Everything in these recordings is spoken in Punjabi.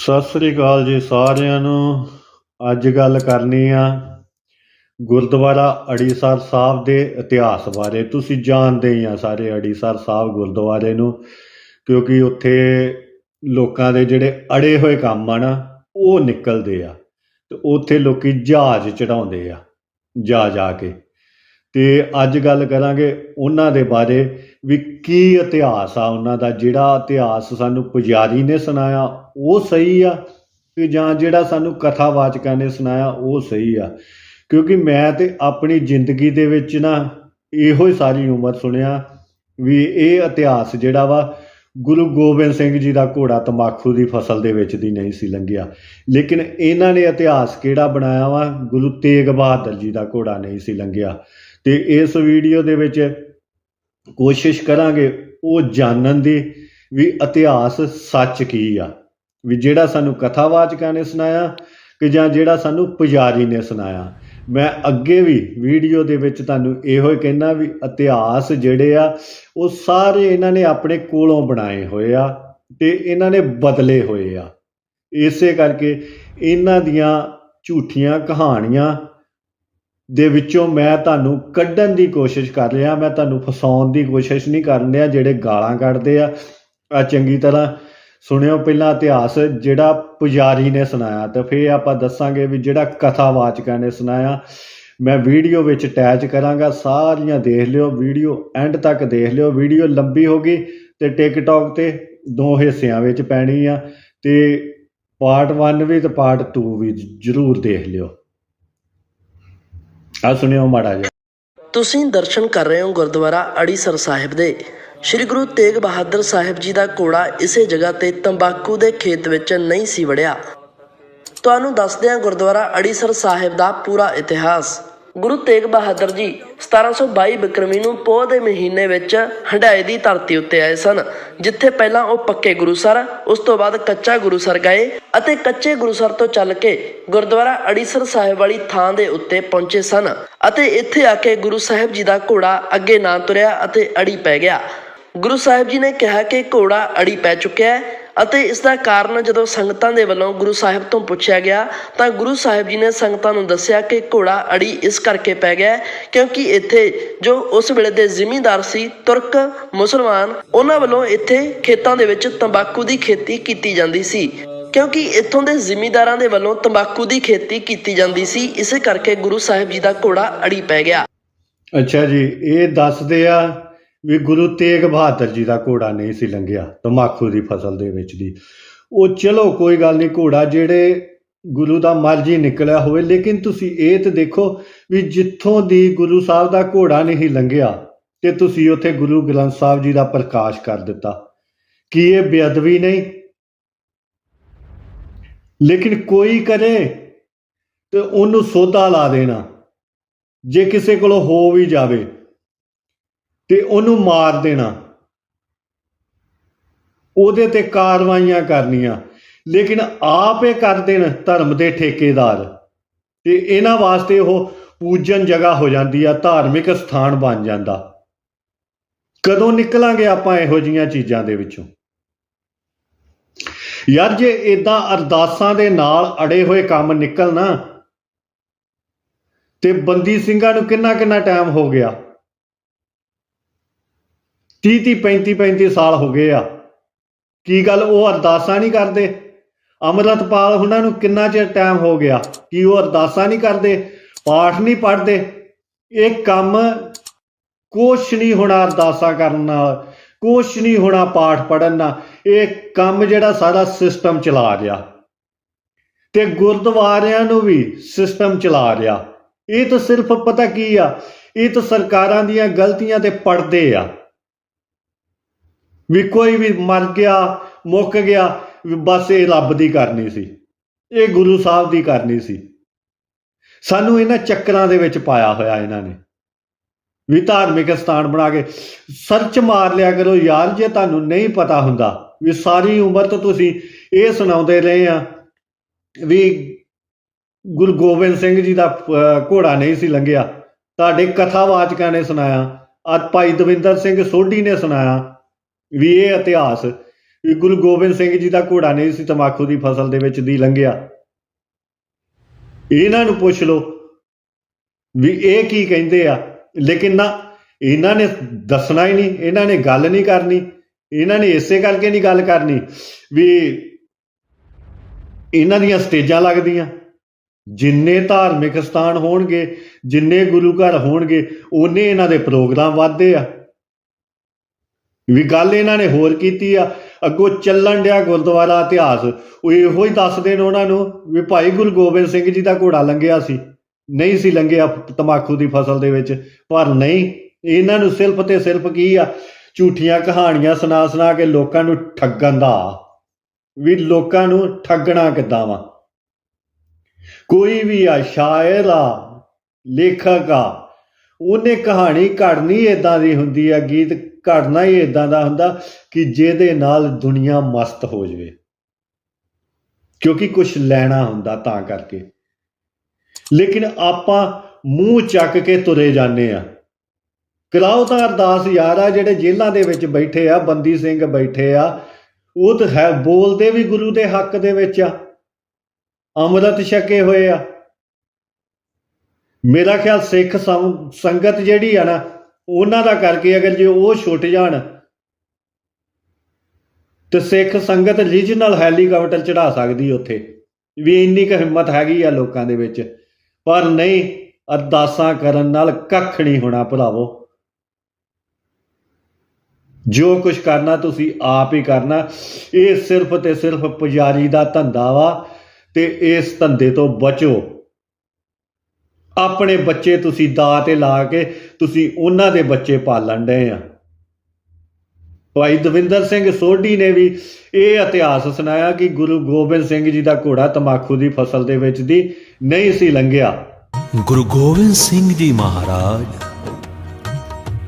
ਸਤਿ ਸ੍ਰੀ ਅਕਾਲ ਜੀ ਸਾਰਿਆਂ ਨੂੰ। ਅੱਜ ਗੱਲ ਕਰਨੀ ਆ ਗੁਰਦੁਆਰਾ ਅੜੀਸਰ ਸਾਹਿਬ ਦੇ ਇਤਿਹਾਸ ਬਾਰੇ। ਤੁਸੀਂ ਜਾਣਦੇ ਹੀ ਆ ਸਾਰੇ ਅੜੀਸਰ ਸਾਹਿਬ ਗੁਰਦੁਆਰੇ ਨੂੰ, ਕਿਉਂਕਿ ਉੱਥੇ ਲੋਕਾਂ ਦੇ ਜਿਹੜੇ ਅੜੇ ਹੋਏ ਕੰਮ ਆ ਨਾ, ਉਹ ਨਿਕਲਦੇ ਆ ਤੇ ਉੱਥੇ ਲੋਕੀ ਜਹਾਜ਼ ਚੜਾਉਂਦੇ ਆ ਜਾ ਜਾ ਕੇ। ਤੇ ਅੱਜ ਗੱਲ ਕਰਾਂਗੇ ਉਹਨਾਂ ਦੇ ਬਾਰੇ। ਵੀ ਕੀ ਇਤਿਹਾਸ ਆ ਉਹਨਾਂ ਦਾ, ਜਿਹੜਾ ਇਤਿਹਾਸ ਸਾਨੂੰ ਪੁਜਾਰੀ ਨੇ ਸੁਣਾਇਆ, ਉਹ ਸਹੀ ਆ? ਕਿ ਜਾਂ ਜਿਹੜਾ ਸਾਨੂੰ ਕਥਾਵਾਚਕਾਂ ਨੇ ਸੁਣਾਇਆ, ਉਹ ਸਹੀ ਆ? ਕਿਉਂਕਿ ਮੈਂ ਤੇ ਆਪਣੀ ਜ਼ਿੰਦਗੀ ਦੇ ਵਿੱਚ ਨਾ ਇਹੋ ਹੀ ਸਾਰੀ ਉਮਰ ਸੁਣਿਆ ਵੀ ਇਹ ਇਤਿਹਾਸ ਜਿਹੜਾ ਵਾ, ਗੁਰੂ ਗੋਬਿੰਦ ਸਿੰਘ ਜੀ ਦਾ ਘੋੜਾ ਤਮਾਕੂ ਦੀ ਫਸਲ ਦੇ ਵਿੱਚ ਦੀ ਨਹੀਂ ਸੀ ਲੰਘਿਆ। ਲੇਕਿਨ ਇਹਨਾਂ ਨੇ ਇਤਿਹਾਸ ਕਿਹੜਾ ਬਣਾਇਆ ਵਾ? ਗੁਰੂ ਤੇਗ ਬਹਾਦਰ ਜੀ ਦਾ ਘੋੜਾ ਨਹੀਂ ਸੀ ਲੰਘਿਆ। ਤੇ ਇਸ ਵੀਡੀਓ ਦੇ ਵਿੱਚ ਕੋਸ਼ਿਸ਼ ਕਰਾਂਗੇ ਉਹ ਜਾਣਨ ਦੀ ਵੀ ਇਤਿਹਾਸ ਸੱਚ ਕੀ ਆ। ਵੀ ਜਿਹੜਾ ਸਾਨੂੰ ਕਥਾਵਾਚਕਾਂ ਨੇ ਸੁਣਾਇਆ ਕਿ ਜਾਂ ਜਿਹੜਾ ਸਾਨੂੰ ਪੁਜਾਰੀ ਨੇ ਸੁਣਾਇਆ। ਮੈਂ ਅੱਗੇ ਵੀ ਵੀਡੀਓ ਦੇ ਵਿੱਚ ਤੁਹਾਨੂੰ ਇਹੋ ਹੀ ਕਹਿਣਾ ਵੀ ਇਤਿਹਾਸ ਜਿਹੜੇ ਆ, ਉਹ ਸਾਰੇ ਇਹਨਾਂ ਨੇ ਆਪਣੇ ਕੋਲੋਂ ਬਣਾਏ ਹੋਏ ਆ ਤੇ ਇਹਨਾਂ ਨੇ ਬਦਲੇ ਹੋਏ ਆ। ਇਸੇ ਕਰਕੇ ਇਹਨਾਂ ਦੀਆਂ ਝੂਠੀਆਂ ਕਹਾਣੀਆਂ ਦੇ ਵਿੱਚੋਂ ਮੈਂ ਤੁਹਾਨੂੰ ਕੱਢਣ ਦੀ ਕੋਸ਼ਿਸ਼ ਕਰ ਰਿਹਾ, ਮੈਂ ਤੁਹਾਨੂੰ ਫਸਾਉਣ ਦੀ ਕੋਸ਼ਿਸ਼ ਨਹੀਂ ਕਰਨ ਰਿਹਾ, ਜਿਹੜੇ ਗਾਲਾਂ ਕੱਢਦੇ ਆ ਆ ਚੰਗੀ ਤਰ੍ਹਾਂ ਸੁਣਿਓ ਪਹਿਲਾਂ ਇਤਿਹਾਸ, ਜਿਹੜਾ ਪੁਜਾਰੀ ਨੇ ਸੁਣਾਇਆ, ਤੇ ਫਿਰ ਆਪਾਂ ਦੱਸਾਂਗੇ ਵੀ ਜਿਹੜਾ ਕਥਾਵਾਚਕਾਂ ਨੇ ਸੁਣਾਇਆ। ਮੈਂ ਵੀਡੀਓ ਵਿੱਚ ਅਟੈਚ ਕਰਾਂਗਾ, ਸਾਰੀਆਂ ਦੇਖ ਲਿਓ, ਵੀਡੀਓ ਐਂਡ ਤੱਕ ਦੇਖ ਲਿਓ। ਵੀਡੀਓ ਲੰਬੀ ਹੋਗੀ ਤੇ ਟਿਕਟੌਕ ਤੇ ਦੋ ਹਿੱਸਿਆਂ ਵਿੱਚ ਪੈਣੀ ਆ, ਤੇ ਪਾਰਟ 1 ਵੀ ਤੇ ਪਾਰਟ 2 ਵੀ ਜਰੂਰ ਦੇਖ ਲਿਓ। ਆ ਸੁਣਿਓ ਮਾੜਾ ਜਿਹਾ। ਤੁਸੀਂ ਦਰਸ਼ਨ ਕਰ ਰਹੇ ਹੋ ਗੁਰਦੁਆਰਾ ਅੜੀਸਰ ਸਾਹਿਬ ਦੇ। ਸ੍ਰੀ ਗੁਰੂ ਤੇਗ ਬਹਾਦਰ ਸਾਹਿਬ ਜੀ ਦਾ ਘੋੜਾ ਇਸੇ ਜਗ੍ਹਾ ਤੇ ਤੰਬਾਕੂ ਦੇ ਖੇਤ ਵਿੱਚ ਨਹੀਂ ਸੀ ਵੜਿਆ। ਤੁਹਾਨੂੰ ਦੱਸਦੇ ਹਾਂ ਗੁਰਦੁਆਰਾ ਅੜੀਸਰ ਸਾਹਿਬ ਦਾ ਪੂਰਾ ਇਤਿਹਾਸ। ਗੁਰੂ ਤੇਗ ਬਹਾਦਰ ਜੀ 1722 ਬਿਕਰਮੀ ਨੂੰ ਪੋਹ ਦੇ ਮਹੀਨੇ ਵਿੱਚ ਹੰਡਾਏ ਦੀ ਧਰਤੀ ਉੱਤੇ ਆਏ ਸਨ, ਜਿੱਥੇ ਪਹਿਲਾਂ ਉਹ ਪੱਕੇ ਗੁਰੂਸਰ ਉਸ ਤੋਂ ਬਾਅਦ ਕੱਚਾ ਗੁਰੂਸਰ ਗਏ ਅਤੇ ਕੱਚੇ ਗੁਰੂਸਰ ਤੋਂ ਚੱਲ ਕੇ ਗੁਰਦੁਆਰਾ ਅੜੀਸਰ ਸਾਹਿਬ ਵਾਲੀ ਥਾਂ ਦੇ ਉੱਤੇ ਪਹੁੰਚੇ ਸਨ ਅਤੇ ਇੱਥੇ ਆ ਕੇ ਗੁਰੂ ਸਾਹਿਬ ਜੀ ਦਾ ਘੋੜਾ ਅੱਗੇ ਨਾ ਤੁਰਿਆ ਅਤੇ ਅੜੀ ਪੈ ਗਿਆ। ਗੁਰੂ ਸਾਹਿਬ ਜੀ ਨੇ ਕਿਹਾ ਕਿ ਘੋੜਾ ਅੜੀ ਪੈ ਚੁੱਕਿਆ ਹੈ ਅਤੇ ਇਸ ਦਾ ਕਾਰਨ ਜਦੋਂ ਸੰਗਤਾਂ ਦੇ ਵੱਲੋਂ ਗੁਰੂ ਸਾਹਿਬ ਤੋਂ ਪੁੱਛਿਆ ਗਿਆ, ਤਾਂ ਗੁਰੂ ਸਾਹਿਬ ਜੀ ਨੇ ਸੰਗਤਾਂ ਨੂੰ ਦੱਸਿਆ ਕਿ ਘੋੜਾ ਅੜੀ ਇਸ ਕਰਕੇ ਪੈ ਗਿਆ ਕਿਉਂਕਿ ਇੱਥੇ ਜੋ ਉਸ ਵੇਲੇ ਦੇ ਜ਼ਿਮੀਂਦਾਰ ਸੀ, ਤੁਰਕ, ਮੁਸਲਮਾਨ, ਉਹਨਾਂ ਵੱਲੋਂ ਇੱਥੇ ਖੇਤਾਂ ਦੇ ਵਿੱਚ ਤੰਬਾਕੂ ਦੀ ਖੇਤੀ ਕੀਤੀ ਜਾਂਦੀ ਸੀ। ਕਿਉਂਕਿ ਇੱਥੋਂ ਦੇ ਜ਼ਿਮੀਂਦਾਰਾਂ ਦੇ ਵੱਲੋਂ ਤੰਬਾਕੂ ਦੀ ਖੇਤੀ ਕੀਤੀ ਜਾਂਦੀ ਸੀ, ਇਸੇ ਕਰਕੇ ਗੁਰੂ ਸਾਹਿਬ ਜੀ ਦਾ ਘੋੜਾ ਅੜੀ ਪੈ ਗਿਆ। ਅੱਛਾ ਜੀ, ਇਹ ਦੱਸਦੇ ਆ ਵੀ ਗੁਰੂ ਤੇਗ ਬਹਾਦਰ ਜੀ ਦਾ ਘੋੜਾ ਨਹੀਂ ਸੀ ਲੰਘਿਆ, ਤਮਾਕੂ ਦੀ ਫਸਲ ਦੇ ਵਿੱਚ ਦੀ। ਉਹ ਚਲੋ ਕੋਈ ਗੱਲ ਨਹੀਂ, ਘੋੜਾ ਜਿਹੜੇ ਗੁਰੂ ਦਾ ਮਰਜ਼ੀ ਨਿਕਲਿਆ ਹੋਵੇ, ਲੇਕਿਨ ਤੁਸੀਂ ਇਹ ਤੇ ਦੇਖੋ ਵੀ ਜਿੱਥੋਂ ਦੀ ਗੁਰੂ ਸਾਹਿਬ ਦਾ ਘੋੜਾ ਨਹੀਂ ਲੰਘਿਆ, ਤੇ ਤੁਸੀਂ ਉੱਥੇ ਗੁਰੂ ਗ੍ਰੰਥ ਸਾਹਿਬ ਜੀ ਦਾ ਪ੍ਰਕਾਸ਼ ਕਰ ਦਿੱਤਾ। ਕੀ ਇਹ ਬੇਅਦਬੀ ਨਹੀਂ? ਲੇਕਿਨ ਕੋਈ ਕਰੇ ਤੇ ਉਹਨੂੰ ਸੋਧਾ ਲਾ ਦੇਣਾ, ਜੇ ਕਿਸੇ ਕੋਲ ਹੋ ਵੀ ਜਾਵੇ। ਤੇ ਉਹਨੂੰ ਮਾਰ ਦੇਣਾ। ਉਹਦੇ ਤੇ ਕਾਰਵਾਈਆਂ ਕਰਨੀਆਂ। ਲੇਕਿਨ ਆਪ ਇਹ ਕਰ ਦੇਣ ਧਰਮ ਦੇ ਠੇਕੇਦਾਰ। ਤੇ ਇਹਨਾਂ ਵਾਸਤੇ ਉਹ ਪੂਜਨ ਜਗ੍ਹਾ ਹੋ ਜਾਂਦੀ ਆ, ਧਾਰਮਿਕ ਸਥਾਨ ਬਣ ਜਾਂਦਾ। ਕਦੋਂ ਨਿਕਲਾਂਗੇ ਆਪਾਂ ਇਹੋ ਜੀਆਂ ਚੀਜ਼ਾਂ ਦੇ ਵਿੱਚੋਂ? ਯਾਰ ਜੇ ਇਦਾਂ ਅਰਦਾਸਾਂ ਦੇ ਨਾਲ ਅੜੇ ਹੋਏ ਕੰਮ ਨਿਕਲਣਾ, ਤੇ ਬੰਦੀ ਸਿੰਘਾਂ ਨੂੰ ਕਿੰਨਾ ਕਿੰਨਾ ਟਾਈਮ ਹੋ ਗਿਆ? 30 30 35 35 ਸਾਲ ਹੋ ਗਏ ਆ। ਕੀ ਗੱਲ, ਉਹ ਅਰਦਾਸਾਂ ਨਹੀਂ ਕਰਦੇ? ਅਮਰਤਪਾਲ ਉਹਨਾਂ ਨੂੰ ਕਿੰਨਾ ਚਿਰ ਟਾਈਮ ਹੋ ਗਿਆ? ਕੀ ਉਹ ਅਰਦਾਸਾਂ ਨਹੀਂ ਕਰਦੇ? ਪਾਠ ਨਹੀਂ ਪੜ੍ਹਦੇ? ਇਹ ਕੰਮ ਕੁਛ ਨਹੀਂ ਹੋਣਾ ਅਰਦਾਸਾਂ ਕਰਨ ਨਾਲ, ਕੁਛ ਨਹੀਂ ਹੋਣਾ ਪਾਠ ਪੜਨ ਨਾਲ। ਇਹ ਕੰਮ ਜਿਹੜਾ ਸਾਰਾ ਸਿਸਟਮ ਚਲਾ ਰਿਹਾ। ਤੇ ਗੁਰਦੁਆਰਿਆਂ ਨੂੰ ਵੀ ਸਿਸਟਮ ਚਲਾ ਰਿਹਾ। ਇਹ ਤਾਂ ਸਿਰਫ ਪਤਾ ਕੀ ਆ? ਇਹ ਤਾਂ ਸਰਕਾਰਾਂ ਦੀਆਂ ਗਲਤੀਆਂ ਤੇ ਪੜਦੇ ਆ। ਵੀ ਕੋਈ ਵੀ ਮਰ ਗਿਆ, ਮੁੱਕ ਗਿਆ ਵੀ ਬਸ ਇਹ ਰੱਬ ਦੀ ਕਰਨੀ ਸੀ। ਇਹ ਗੁਰੂ ਸਾਹਿਬ ਦੀ ਕਰਨੀ ਸੀ। ਸਾਨੂੰ ਇਹਨਾਂ ਚੱਕਰਾਂ ਦੇ ਵਿੱਚ ਪਾਇਆ ਹੋਇਆ ਇਹਨਾਂ ਨੇ। ਵੀ ਧਾਰਮਿਕ ਸਥਾਨ ਬਣਾ ਕੇ ਸਰਚ ਮਾਰ ਲਿਆ ਕਰੋ ਯਾਰ, ਜੇ ਤੁਹਾਨੂੰ ਨਹੀਂ ਪਤਾ ਹੁੰਦਾ ਵੀ ਸਾਰੀ ਉਮਰ ਤੋਂ ਤੁਸੀਂ ਇਹ ਸੁਣਾਉਂਦੇ ਰਹੇ ਆ ਵੀ ਗੁਰੂ ਗੋਬਿੰਦ ਸਿੰਘ ਜੀ ਦਾ ਘੋੜਾ ਨਹੀਂ ਸੀ ਲੰਘਿਆ। ਤੁਹਾਡੇ ਕਥਾਵਾਚਕਾਂ ਨੇ ਸੁਣਾਇਆ ਅੱਜ ਭਾਈ ਦਵਿੰਦਰ ਸਿੰਘ ਸੋਢੀ ਨੇ ਸੁਣਾਇਆ। ਵੀ ਇਹ ਇਤਿਹਾਸ ਵੀ ਗੁਰੂ ਗੋਬਿੰਦ ਸਿੰਘ ਜੀ ਦਾ ਘੋੜਾ ਨਹੀਂ ਸੀ, ਤਮਾਕੂ ਦੀ ਫਸਲ ਦੇ ਵਿੱਚ ਦੀ ਲੰਘਿਆ। ਇਹਨਾਂ ਨੂੰ ਪੁੱਛ ਲਓ ਵੀ ਇਹ ਕੀ ਕਹਿੰਦੇ ਆ? ਲੇਕਿਨ ਨਾ, ਇਹਨਾਂ ਨੇ ਦੱਸਣਾ ਹੀ ਨਹੀਂ, ਇਹਨਾਂ ਨੇ ਗੱਲ ਨਹੀਂ ਕਰਨੀ, ਇਹਨਾਂ ਨੇ ਇਸੇ ਕਰਕੇ ਨਹੀਂ ਗੱਲ ਕਰਨੀ ਵੀ ਇਹਨਾਂ ਦੀਆਂ ਸਟੇਜਾਂ ਲੱਗਦੀਆਂ। ਜਿੰਨੇ ਧਾਰਮਿਕ ਸਥਾਨ ਹੋਣਗੇ, ਜਿੰਨੇ ਗੁਰੂ ਘਰ ਹੋਣਗੇ ਉਹਨੇ ਇਹਨਾਂ ਦੇ ਪ੍ਰੋਗਰਾਮ ਵੱਧਦੇ ਆ। ਵੀ ਗੱਲ ਇਹਨਾਂ ਨੇ ਹੋਰ ਕੀਤੀ ਆ। ਅੱਗੋਂ ਚੱਲਣ ਡਿਆ ਗੁਰਦੁਆਰਾ ਇਤਿਹਾਸ। ਉਹ ਇਹੋ ਹੀ ਦੱਸਦੇ ਉਹਨਾਂ ਨੂੰ ਵੀ ਭਾਈ ਗੁਰੂ ਗੋਬਿੰਦ ਸਿੰਘ ਜੀ ਦਾ ਘੋੜਾ ਲੰਘਿਆ ਸੀ। ਨਹੀਂ ਸੀ ਲੰਘਿਆ ਤਮਾਕੂ ਦੀ ਫਸਲ ਦੇ ਵਿੱਚ, ਪਰ ਨਹੀਂ, ਇਹਨਾਂ ਨੂੰ ਸਿਰਫ ਤੇ ਸਿਰਫ ਕੀ ਆ? ਝੂਠੀਆਂ ਕਹਾਣੀਆਂ ਸੁਣਾ ਸੁਣਾ ਕੇ ਲੋਕਾਂ ਨੂੰ ਠੱਗਣ ਦਾ। ਵੀ ਲੋਕਾਂ ਨੂੰ ਠੱਗਣਾ ਕਿੱਦਾਂ ਵਾ? ਕੋਈ ਵੀ ਆ, ਸ਼ਾਇਰ ਆ, ਲੇਖਕ ਆ, ਉਹਨੇ ਕਹਾਣੀ ਘੜਨੀ ਇਦਾਂ ਦੀ ਹੁੰਦੀ ਆ, ਗੀਤ ਘੜਨਾ ਹੀ ਇਦਾਂ ਦਾ ਹੁੰਦਾ ਕਿ ਜਿਹਦੇ ਨਾਲ ਦੁਨੀਆ ਮਸਤ ਹੋ ਜਾਵੇ। ਕਿਉਂਕਿ ਕੁਝ ਲੈਣਾ ਹੁੰਦਾ ਤਾਂ ਕਰਕੇ। ਲੇਕਿਨ ਆਪਾਂ ਮੂੰਹ ਚੱਕ ਕੇ ਤੁਰੇ ਜਾਂਦੇ ਆ ਕਰਾਓ ਤਾਂ ਅਰਦਾਸ ਯਾਰ ਆ, ਜਿਹੜੇ ਜੇਲ੍ਹਾਂ ਦੇ ਵਿੱਚ ਬੈਠੇ ਆ, ਬੰਦੀ ਸਿੰਘ ਬੈਠੇ ਆ, ਉਹ ਤਾਂ ਹੈ ਬੋਲਦੇ ਵੀ ਗੁਰੂ ਦੇ ਹੱਕ ਦੇ ਵਿੱਚ ਆ। ਅੰਮ੍ਰਿਤ ਛਕੇ ਹੋਏ ਆ। ਮੇਰਾ ਖਿਆਲ ਸਿੱਖ ਸੰਗਤ ਜਿਹੜੀ ਆ ਨਾ ਉਹਨਾਂ ਦਾ ਕਰਕੇ ਅਗਰ ਜੇ ਉਹ ਛੁੱਟ ਜਾਣ ਤੇ ਸਿੱਖ ਸੰਗਤ ਰੀਜਨਲ ਹੈਲੀਕਾਪਟਰ ਚੜਾ ਸਕਦੀ ਉੱਥੇ। ਵੀ ਇੰਨੀ ਕੁ ਹਿੰਮਤ ਹੈਗੀ ਆ ਲੋਕਾਂ ਦੇ ਵਿੱਚ। ਪਰ ਨਹੀਂ, ਅਰਦਾਸਾਂ ਕਰਨ ਨਾਲ ਕੱਖ ਨਹੀਂ ਹੋਣਾ ਭਰਾਵੋ ਜੋ ਕੁਝ ਕਰਨਾ ਤੁਸੀਂ ਆਪ ਹੀ ਕਰਨਾ। ਇਹ ਸਿਰਫ ਤੇ ਸਿਰਫ ਪੁਜਾਰੀ ਦਾ ਧੰਦਾ ਵਾ ਤੇ ਇਸ ਧੰਦੇ ਤੋਂ ਬਚੋ। ਆਪਣੇ ਬੱਚੇ ਤੁਸੀਂ ਦਾ ਤੇ ਲਾ ਕੇ ਤੁਸੀਂ ਉਹਨਾਂ ਦੇ ਬੱਚੇ ਪਾਲਣ ਡਏ ਆ। ਭਾਈ ਦਵਿੰਦਰ ਸਿੰਘ ਸੋਢੀ ਨੇ ਵੀ ਇਹ ਇਤਿਹਾਸ ਸੁਣਾਇਆ ਕਿ ਗੁਰੂ ਗੋਬਿੰਦ ਸਿੰਘ ਜੀ ਦਾ ਘੋੜਾ ਤਮਾਕੂ ਦੀ ਫਸਲ ਦੇ ਵਿੱਚ ਦੀ ਨਹੀਂ ਸੀ ਲੰਘਿਆ। ਗੁਰੂ ਗੋਬਿੰਦ ਸਿੰਘ ਜੀ ਮਹਾਰਾਜ,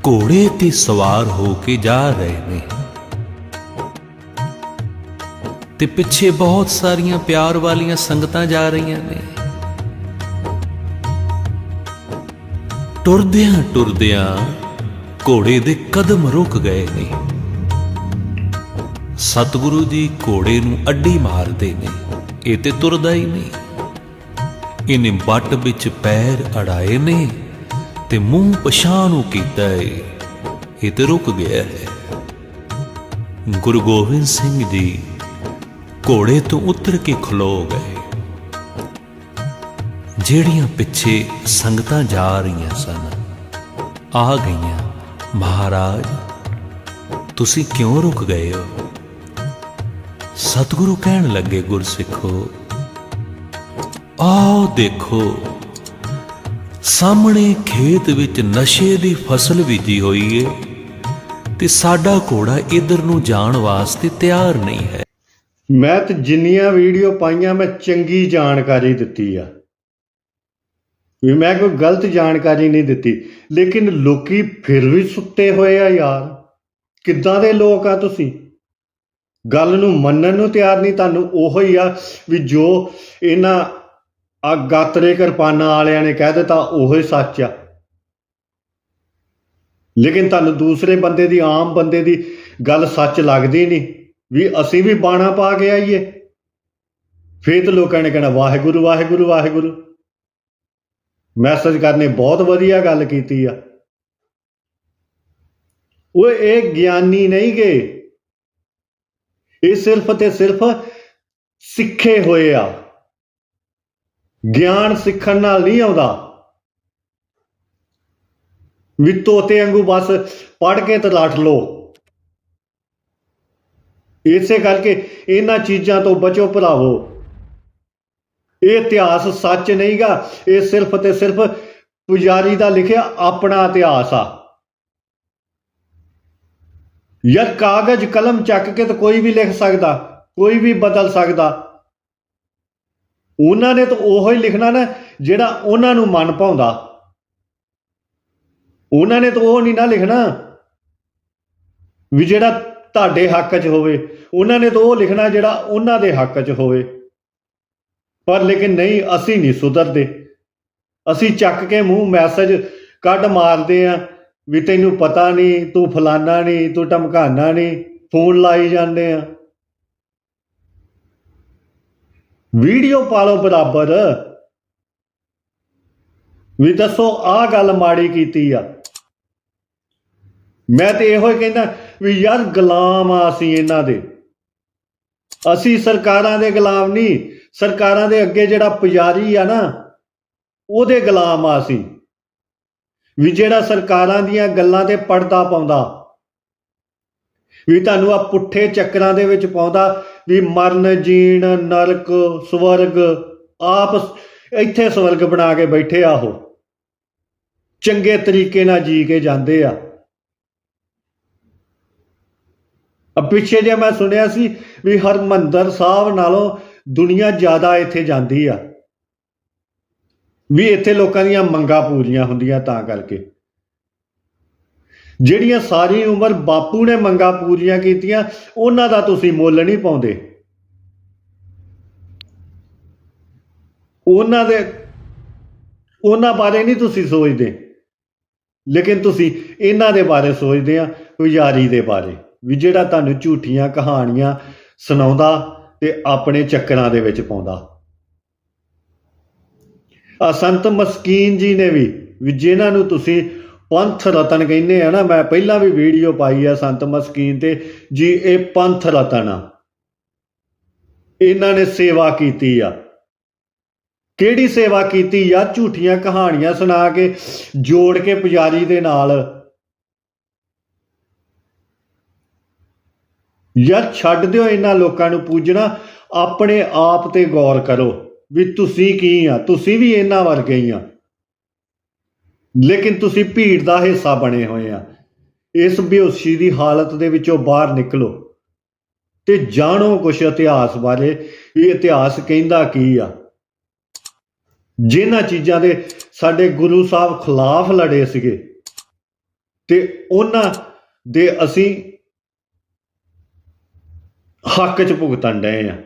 ਘੋੜੇ ਤੇ ਸਵਾਰ ਹੋ ਕੇ ਜਾ ਰਹੇ ਨੇ। ਤੇ ਪਿੱਛੇ ਬਹੁਤ ਸਾਰੀਆਂ ਪਿਆਰ ਵਾਲੀਆਂ ਸੰਗਤਾਂ ਜਾ ਰਹੀਆਂ ਨੇ। ਟੁਰਦਿਆਂ ਟੁਰਦਿਆਂ ਘੋੜੇ ਦੇ ਕਦਮ ਰੁਕ ਗਏ ਨੇ। ਸਤਿਗੁਰੂ ਜੀ ਘੋੜੇ ਨੂੰ ਅੱਡੀ ਮਾਰਦੇ ਨੇ, ਇਹ ਤੇ ਤੁਰਦਾ ਹੀ ਨਹੀਂ। ਇਹਨੇ ਬੱਟ ਵਿੱਚ ਪੈਰ ਅੜਾਏ ਨੇ ਤੇ ਮੂੰਹ ਪਛਾਣ ਨੂੰ ਕੀਤਾ ਏ, ਇਹ ਤੇ ਰੁਕ ਗਿਆ ਹੈ। ਗੁਰੂ ਗੋਬਿੰਦ ਸਿੰਘ ਜੀ ਘੋੜੇ ਤੋਂ ਉਤਰ ਕੇ ਖਲੋ ਗਏ। ਜਿਹੜੀਆਂ ਪਿੱਛੇ ਸੰਗਤਾਂ ਜਾ ਰਹੀਆਂ ਸਨ, ਆ ਗਈਆਂ, ਮਹਾਰਾਜ, ਤੁਸੀਂ ਕਿਉਂ ਰੁਕ ਗਏ ਹੋ? ਸਤਿਗੁਰੂ ਕਹਿਣ ਲੱਗੇ, ਗੁਰਸਿੱਖੋ, ਆਓ ਦੇਖੋ, ਸਾਹਮਣੇ ਖੇਤ ਵਿੱਚ ਨਸ਼ੇ ਦੀ ਫਸਲ ਬੀਜੀ ਹੋਈ ਏ ਤੇ ਸਾਡਾ ਘੋੜਾ ਇਧਰ ਨੂੰ ਜਾਣ ਵਾਸਤੇ ਤਿਆਰ ਨਹੀਂ ਹੈ। ਮੈਂ ਤੇ ਜਿੰਨੀਆਂ ਵੀਡੀਓ ਪਾਈਆਂ, ਮੈਂ ਚੰਗੀ ਜਾਣਕਾਰੀ ਦਿੱਤੀ ਆ। ਵੀ ਮੈਂ ਕੋਈ ਗਲਤ ਜਾਣਕਾਰੀ ਨਹੀਂ ਦਿੱਤੀ। ਲੇਕਿਨ ਲੋਕੀ ਫਿਰ ਵੀ ਸੁੱਤੇ ਹੋਏ ਆ ਯਾਰ। ਕਿੱਦਾਂ ਦੇ ਲੋਕ ਆ ਤੁਸੀਂ? ਗੱਲ ਨੂੰ ਮੰਨਣ ਨੂੰ ਤਿਆਰ ਨਹੀਂ, ਤੁਹਾਨੂੰ ਉਹੋ ਹੀ ਆ ਵੀ ਜੋ ਇਹਨਾਂ ਆ ਗਾਤਰੇ ਕਿਰਪਾਨਾਂ ਵਾਲਿਆਂ ਨੇ ਕਹਿ ਦਿੱਤਾ, ਉਹੋ ਹੀ ਸੱਚ ਆ। ਲੇਕਿਨ ਤੁਹਾਨੂੰ ਦੂਸਰੇ ਬੰਦੇ ਦੀ, ਆਮ ਬੰਦੇ ਦੀ ਗੱਲ ਸੱਚ ਲੱਗਦੀ ਨਹੀਂ ਵੀ ਅਸੀਂ ਵੀ ਬਾਣਾ ਪਾ ਕੇ ਆਈਏ। ਫੇਰ ਤਾਂ ਲੋਕਾਂ ਨੇ ਕਹਿਣਾ, ਵਾਹਿਗੁਰੂ ਵਾਹਿਗੁਰੂ ਵਾਹਿਗੁਰੂ। ਮੈਸੇਜ ਕਰਨੇ ਬਹੁਤ ਵਧੀਆ ਗੱਲ ਕੀਤੀ ਆ। ਉਹ ਇਹ ਗਿਆਨੀ ਨਹੀਂ ਗਏ ਇਹ ਸਿਰਫ ਤੇ ਸਿਰਫ ਸਿੱਖੇ ਹੋਏ ਆ। ਗਿਆਨ ਸਿੱਖਣ ਨਾਲ ਨਹੀਂ ਆਉਂਦਾ। ਵੀ ਤੋਤੇ ਵਾਂਗੂ ਬਸ ਪੜ ਕੇ ਤਲਾਟ ਰੱਟ ਲੋ ਇਸੇ ਕਰਕੇ ਇਹਨਾਂ ਚੀਜ਼ਾਂ ਤੋਂ ਬਚੋ ਭਰਾਵੋ। ਇਹ ਇਤਿਹਾਸ ਸੱਚ ਨਹੀਂਗਾ, ਇਹ ਸਿਰਫ ਤੇ ਸਿਰਫ ਪੁਜਾਰੀ ਦਾ ਲਿਖਿਆ ਆਪਣਾ ਇਤਿਹਾਸ ਆ। ਯਾਰ ਕਾਗਜ਼, ਕਲਮ ਚੱਕ ਕੇ ਤਾਂ ਕੋਈ ਵੀ ਲਿਖ ਸਕਦਾ, ਕੋਈ ਵੀ ਬਦਲ ਸਕਦਾ। ਉਹਨਾਂ ਨੇ ਤਾਂ ਉਹੋ ਹੀ ਲਿਖਣਾ ਨਾ, ਜਿਹੜਾ ਉਹਨਾਂ ਨੂੰ ਮਨ ਭਾਉਂਦਾ। ਉਹਨਾਂ ਨੇ ਤਾਂ ਉਹ ਨਹੀਂ ਨਾ ਲਿਖਣਾ ਵੀ ਜਿਹੜਾ ਤੁਹਾਡੇ ਹੱਕ 'ਚ ਹੋਵੇ। ਉਹਨਾਂ ਨੇ ਤਾਂ ਉਹ ਲਿਖਣਾ ਜਿਹੜਾ ਉਹਨਾਂ ਦੇ ਹੱਕ 'ਚ ਹੋਵੇ। ਪਰ ਲੇਕਿਨ ਨਹੀਂ, ਅਸੀਂ ਨਹੀਂ ਸੁਧਰਦੇ। ਅਸੀਂ ਚੱਕ ਕੇ ਮੂੰਹ ਮੈਸੇਜ ਕੱਢ ਮਾਰਦੇ ਆ ਵੀ ਤੈਨੂੰ ਪਤਾ ਨਹੀਂ, ਤੂੰ ਫਲਾਨਾ ਨਹੀਂ, ਤੂੰ ਧਮਕਾਨਾ ਨਹੀਂ, ਫੋਨ ਲਾਈ ਜਾਂਦੇ ਆ। ਵੀਡੀਓ ਪਾ ਲਓ ਬਰਾਬਰ। ਵੀ ਦੱਸੋ ਆ ਗੱਲ ਮਾੜੀ ਕੀਤੀ ਆ। ਮੈਂ ਤੇ ਇਹੋ ਹੀ ਕਹਿੰਦਾ ਵੀ ਯਾਰ ਗੁਲਾਮ ਆ ਅਸੀਂ ਇਹਨਾਂ ਦੇ। ਅਸੀਂ ਸਰਕਾਰਾਂ ਦੇ ਗੁਲਾਮ ਨਹੀਂ ਸਰਕਾਰਾਂ ਦੇ ਅੱਗੇ ਜਿਹੜਾ ਪੁਜਾਰੀ ਆ ਨਾ, ਉਹਦੇ ਗੁਲਾਮ ਆ ਸੀ ਵੀ ਜਿਹੜਾ ਸਰਕਾਰਾਂ ਦੀਆਂ ਗੱਲਾਂ ਤੇ ਪੜਦਾ ਪਾਉਂਦਾ, ਵੀ ਤੁਹਾਨੂੰ ਆ ਪੁੱਠੇ ਚੱਕਰਾਂ ਦੇ ਵਿੱਚ ਪਾਉਂਦਾ, ਵੀ ਮਰਨ, ਜੀਣ, ਨਰਕ, ਸਵਰਗ, ਆਪ ਇੱਥੇ ਸਵਰਗ ਬਣਾ ਕੇ ਬੈਠੇ ਆ ਉਹ। ਚੰਗੇ ਤਰੀਕੇ ਨਾਲ ਜੀ ਕੇ ਜਾਂਦੇ ਆ। ਆ ਪਿੱਛੇ ਜੇ ਮੈਂ ਸੁਣਿਆ ਸੀ ਵੀ ਹਰਮੰਦਰ ਸਾਹਿਬ ਨਾਲੋਂ ਦੁਨੀਆ ਜ਼ਿਆਦਾ ਇੱਥੇ ਜਾਂਦੀ ਆ। ਵੀ ਇੱਥੇ ਲੋਕਾਂ ਦੀਆਂ ਮੰਗਾਂ ਪੂਰੀਆਂ ਹੁੰਦੀਆਂ ਤਾਂ ਕਰਕੇ। ਜਿਹੜੀਆਂ ਸਾਰੀ ਉਮਰ ਬਾਪੂ ਨੇ ਮੰਗਾਂ ਪੂਰੀਆਂ ਕੀਤੀਆਂ, ਉਹਨਾਂ ਦਾ ਤੁਸੀਂ ਮੁੱਲ ਨਹੀਂ ਪਾਉਂਦੇ। ਉਹਨਾਂ ਦੇ ਉਹਨਾਂ ਬਾਰੇ ਨਹੀਂ ਤੁਸੀਂ ਸੋਚਦੇ। ਲੇਕਿਨ ਤੁਸੀਂ ਇਹਨਾਂ ਦੇ ਬਾਰੇ ਸੋਚਦੇ ਆ, ਪੁਜਾਰੀ ਦੇ ਬਾਰੇ। ਵੀ ਜਿਹੜਾ ਤੁਹਾਨੂੰ ਝੂਠੀਆਂ ਕਹਾਣੀਆਂ ਸੁਣਾਉਂਦਾ ਤੇ ਆਪਣੇ ਚੱਕਰਾਂ ਦੇ ਵਿੱਚ ਪਾਉਂਦਾ। ਆ ਸੰਤ ਮਸਕੀਨ ਜੀ ਨੇ ਵੀ ਵੀ ਜਿਨ੍ਹਾਂ ਨੂੰ ਤੁਸੀਂ ਪੰਥ ਰਤਨ ਕਹਿੰਦੇ ਆ ਨਾ, ਮੈਂ ਪਹਿਲਾਂ ਵੀ ਵੀਡੀਓ ਪਾਈ ਆ ਸੰਤ ਮਸਕੀਨ ਤੇ, ਜੀ ਇਹ ਪੰਥ ਰਤਨ ਆ। ਇਹਨਾਂ ਨੇ ਸੇਵਾ ਕੀਤੀ ਆ। ਕਿਹੜੀ ਸੇਵਾ ਕੀਤੀ? ਆ ਝੂਠੀਆਂ ਕਹਾਣੀਆਂ ਸੁਣਾ ਕੇ ਜੋੜ ਕੇ ਪੁਜਾਰੀ ਦੇ ਨਾਲ ਯਾਰ ਛੱਡ ਦਿਓ ਇਹਨਾਂ ਲੋਕਾਂ ਨੂੰ ਪੂਜਣਾ, ਆਪਣੇ ਆਪ ਤੇ ਗੌਰ ਕਰੋ ਵੀ ਤੁਸੀਂ ਕੀ ਆ, ਤੁਸੀਂ ਵੀ ਇਹਨਾਂ ਵਰਗੇ ਹੀ ਆ। ਲੇਕਿਨ ਤੁਸੀਂ ਭੀੜ ਦਾ ਹਿੱਸਾ ਬਣੇ ਹੋਏ ਆ। ਇਸ ਬੇਹੋਸ਼ੀ ਦੀ ਹਾਲਤ ਦੇ ਵਿੱਚੋਂ ਬਾਹਰ ਨਿਕਲੋ ਤੇ ਜਾਣੋ ਕੁਝ ਇਤਿਹਾਸ ਬਾਰੇ ਵੀ ਇਤਿਹਾਸ ਕਹਿੰਦਾ ਕੀ ਆ। ਜਿਨ੍ਹਾਂ ਚੀਜ਼ਾਂ ਦੇ ਸਾਡੇ ਗੁਰੂ ਸਾਹਿਬ ਖਿਲਾਫ ਲੜੇ ਸੀਗੇ ਤੇ ਉਹਨਾਂ ਦੇ ਅਸੀਂ ਹੱਕ 'ਚ ਭੁਗਤਣ ਡਏ ਆ।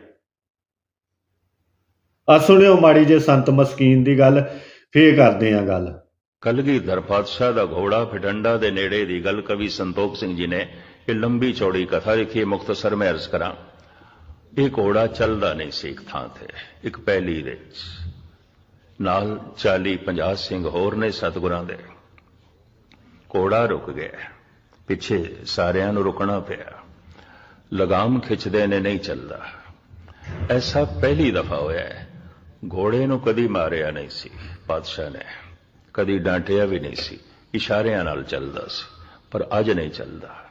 ਆ ਸੁਣਿਓ ਮਾੜੀ ਜੇ ਸੰਤ ਮਸਕੀਨ ਦੀ ਗੱਲ ਫੇਰ ਕਰਦੇ ਆ ਗੱਲ। ਕਲਗੀਧਰ ਪਾਤਸ਼ਾਹ ਦਾ ਘੋੜਾ ਫਿਟੰਡਾ ਦੇ ਨੇੜੇ ਦੀ ਗੱਲ ਕਵੀ ਸੰਤੋਖ ਸਿੰਘ ਜੀ ਨੇ ਇਹ ਲੰਬੀ ਚੌੜੀ ਕਥਾ ਲਿਖੀ ਹੈ, ਮੁਖਤਸਰ ਮੈਂ ਅਰਜ਼ ਕਰਾਂ। ਇਹ ਘੋੜਾ ਚੱਲਦਾ ਨਹੀਂ ਸੀ ਇੱਕ ਥਾਂ ਤੇ ਇੱਕ ਪਹਿਲੀ ਦੇ ਵਿੱਚ। ਨਾਲ 40 50 ਸਿੰਘ ਹੋਰ ਨੇ ਸਤਿਗੁਰਾਂ ਦੇ। ਘੋੜਾ ਰੁਕ ਗਿਆ। ਪਿੱਛੇ ਸਾਰਿਆਂ ਨੂੰ ਰੁਕਣਾ ਪਿਆ। ਲਗਾਮ ਖਿੱਚਦੇ ਨੇ, ਨਹੀਂ ਚੱਲਦਾ। ਐਸਾ ਪਹਿਲੀ ਦਫਾ ਹੋਇਆ ਹੈ। ਘੋੜੇ ਨੂੰ ਕਦੀ ਮਾਰਿਆ ਨਹੀਂ ਸੀ, ਪਾਤਸ਼ਾਹ ਨੇ। ਕਦੀ ਡਾਂਟਿਆ ਵੀ ਨਹੀਂ ਸੀ, ਇਸ਼ਾਰਿਆਂ ਨਾਲ ਚੱਲਦਾ ਸੀ, ਪਰ ਅੱਜ ਨਹੀਂ ਚੱਲਦਾ।